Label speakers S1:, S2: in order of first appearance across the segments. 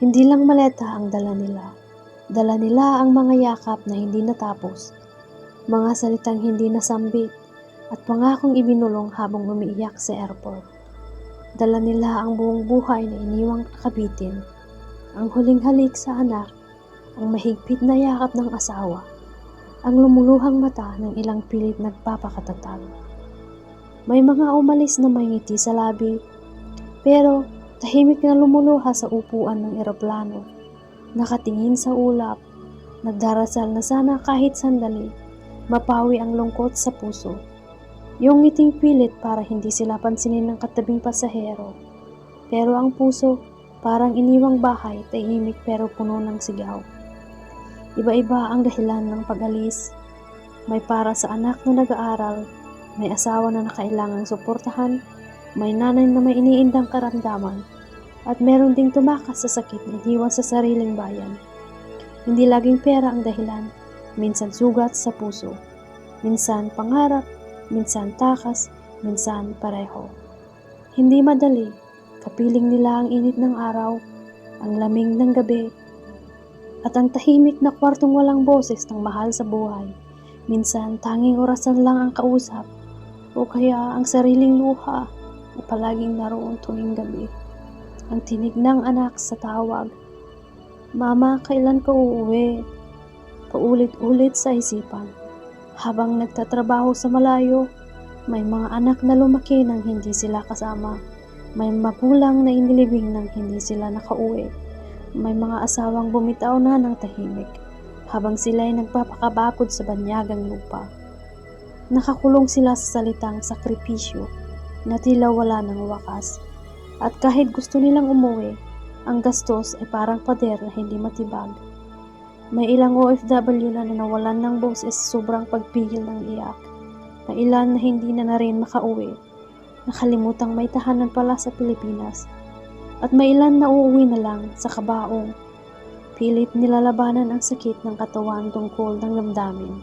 S1: Hindi lang maleta ang dala nila. Dala nila ang mga yakap na hindi natapos, mga salitang hindi nasambit, at pangakong ibinulong habang umiiyak sa airport. Dala nila ang buong buhay na iniwang kabitin, ang huling halik sa anak, ang mahigpit na yakap ng asawa, ang lumuluhang mata ng ilang pilit nagpapakatatag. May mga umalis na may ngiti sa labi, pero tahimik na lumuluha sa upuan ng eroplano, nakatingin sa ulap, nagdarasal na sana kahit sandali, mapawi ang lungkot sa puso. Yung ngiting pilit para hindi sila pansinin ng katabing pasahero. Pero ang puso, parang iniwang bahay, tahimik pero puno ng sigaw. Iba-iba ang dahilan ng pag-alis. May para sa anak na nag-aaral, may asawa na nakailangang suportahan, may nanay na may iniindang karamdaman, at meron ding tumakas sa sakit na iniwan sa sariling bayan. Hindi laging pera ang dahilan, minsan sugat sa puso, minsan pangarap, minsan takas, minsan pareho. Hindi madali, kapiling nila ang init ng araw, ang lamig ng gabi, at ang tahimik na kwartong walang boses ng mahal sa buhay. Minsan, tanging orasan lang ang kausap, o kaya ang sariling luha na palaging naroon tuwing gabi. Ang tinig ng anak sa tawag, Mama, kailan ka uuwi? Paulit-ulit sa isipan. Habang nagtatrabaho sa malayo, may mga anak na lumaki nang hindi sila kasama. May magulang na inilibing nang hindi sila nakauwi. May mga asawang bumitaw na ng tahimik habang sila ay nagpapakabakod sa banyagang lupa. Nakakulong sila sa salitang sakripisyo na tila wala ng wakas. At kahit gusto nilang umuwi, ang gastos ay parang pader na hindi matibag. May ilang OFW na nawalan ng boses sobrang pagpigil ng iyak. May ilan na hindi na na rin makauwi. Nakalimutang may tahanan pala sa Pilipinas. At may ilan na uuwi na lang sa kabaong. Pilit nilalabanan ang sakit ng katawan tungkol ng damdamin.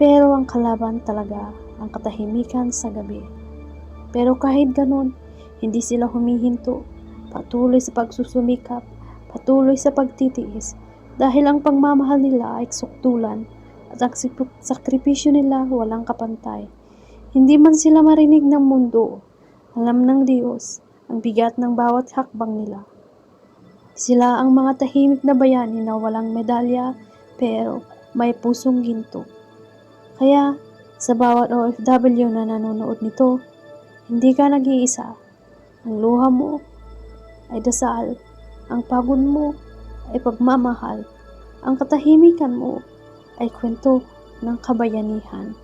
S1: Pero ang kalaban talaga ang katahimikan sa gabi. Pero kahit ganun, hindi sila humihinto patuloy sa pagsusumikap, patuloy sa pagtitiis, dahil ang pagmamahal nila ay suktulan at ang sakripisyo nila walang kapantay. Hindi man sila marinig ng mundo, alam ng Diyos ang bigat ng bawat hakbang nila. Sila ang mga tahimik na bayani na walang medalya pero may pusong ginto. Kaya sa bawat OFW na nanonood nito, hindi ka nag-iisa. Ang luha mo ay dasal, ang pagod mo ay pagmamahal, ang katahimikan mo ay kwento ng kabayanihan.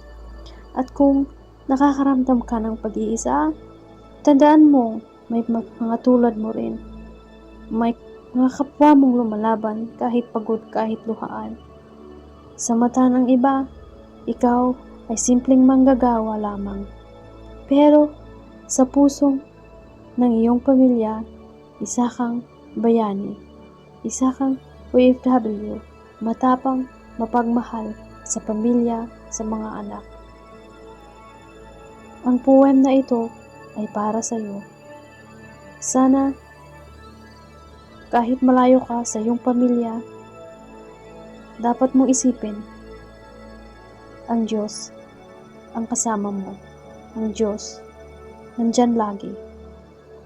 S1: At kung nakakaramdam ka ng pag-iisa, tandaan mo may mga tulad mo rin. May mga kapwa mong lumalaban kahit pagod kahit luhaan. Sa mata ng iba, ikaw ay simpleng manggagawa lamang. Pero sa pusong ng iyong pamilya, isa kang bayani, isa kang OFW, matapang, mapagmahal sa pamilya, sa mga anak. Ang poem na ito ay para sa iyo. Sana kahit malayo ka sa iyong pamilya, dapat mong isipin ang Diyos ang kasama mo. Ang Diyos nandyan lagi.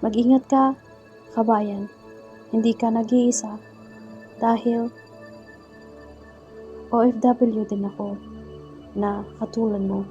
S1: Mag-ingat ka kabayan, hindi ka nag-iisa dahil OFW din ako na katulad mo.